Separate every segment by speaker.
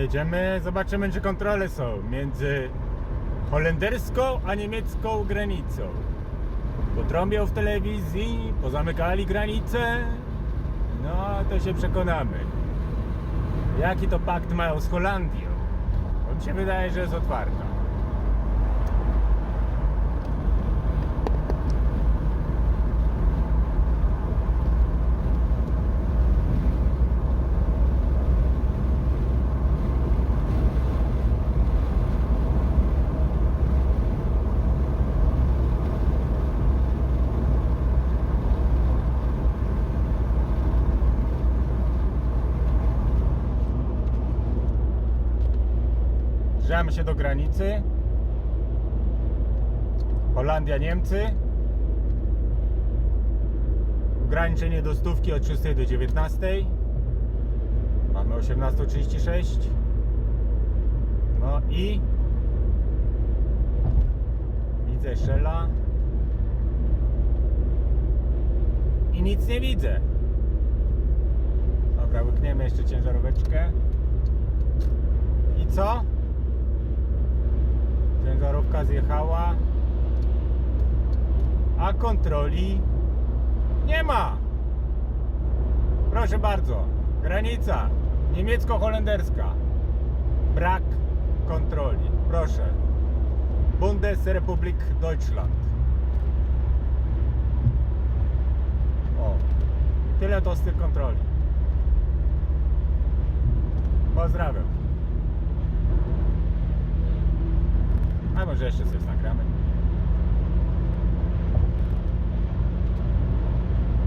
Speaker 1: Pojedziemy, zobaczymy czy kontrole są między holenderską a niemiecką granicą. Bo trąbią w telewizji, pozamykali granice. No, to się przekonamy. Jaki to pakt mają z Holandią? Mi się wydaje, że jest otwarta. Zbliżamy się do granicy. Holandia, Niemcy. Ograniczenie do stówki od 6 do 19. Mamy 18.36. No i widzę Shella. I nic nie widzę. Dobra, łykniemy jeszcze ciężaróweczkę. I co? Ciężarówka zjechała, a kontroli nie ma. Proszę bardzo, granica niemiecko-holenderska. Brak kontroli. Proszę. Bundesrepublik Deutschland. O, tyle to z tych kontroli. Pozdrawiam. A może jeszcze coś nagramy?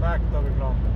Speaker 1: Tak to wygląda.